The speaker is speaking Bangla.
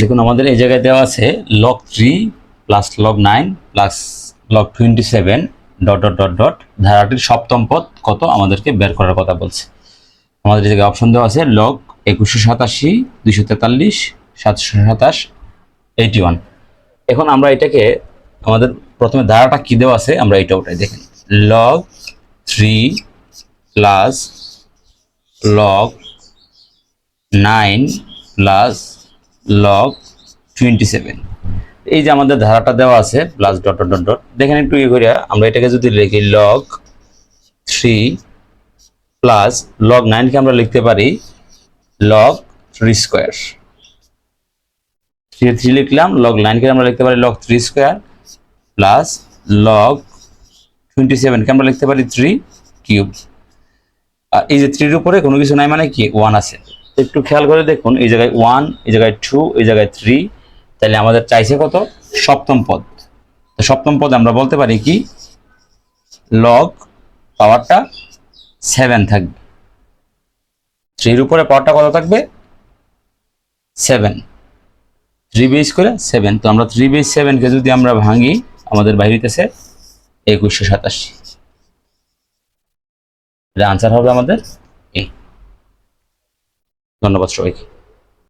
দেখুন, আমাদের এই জায়গায় দেওয়া আছে log three plus log nine plus log twenty seven dot dot dot dot ধারাটির সপ্তম পদ কত? আমাদেরকে বের করার কথা বলছে। আমাদের এই জায়গায় অপশন দেওয়া আছে লক একুশশো সাতাশি, দুইশো তেতাল্লিশ, সাতশো সাতাশ এইটি ওয়ান এখন আমরা এটাকে, আমাদের প্রথমে ধারাটা কী দেওয়া আছে, আমরা এটা ওটাই দেখেন log three plus log nine plus log twenty seven এই যে আমাদের ধারাটা দেওয়া আছে প্লাস ডট ডট ডট দেখেন একটু ইয়ে করিয়া, আমরা এটাকে যদি লিখি লগ থ্রি প্লাস লগ নাইনকে আমরা লিখতে পারি log three square three three লিখলাম লগ নাইনকে আমরা লিখতে পারি log three square plus log twenty সেভেনকে আমরা লিখতে পারি থ্রি কিউব আর এই যে থ্রির উপরে কোনো কিছু নাই মানে কি? ওয়ান আছে। একটু খেয়াল করে দেখুন, এই জায়গায় ওয়ান এই জায়গায় টু এই জায়গায় থ্রি তাহলে আমাদের চাইছে কত? সপ্তম পদ। তো সপ্তম পদ আমরা বলতে পারি কি? লগ পাওয়ারটা সেভেন থাকবে। থ্রির উপরে পাওয়ারটা কত থাকবে? সেভেন থ্রি বেস করে সেভেন তো আমরা থ্রি বেস সেভেনকে যদি আমরা ভাঙি, আমাদের বাইরেতেছে একুশশো সাতাশি। আনসার হবে আমাদের এই ধন্যবাদ সবাইকে।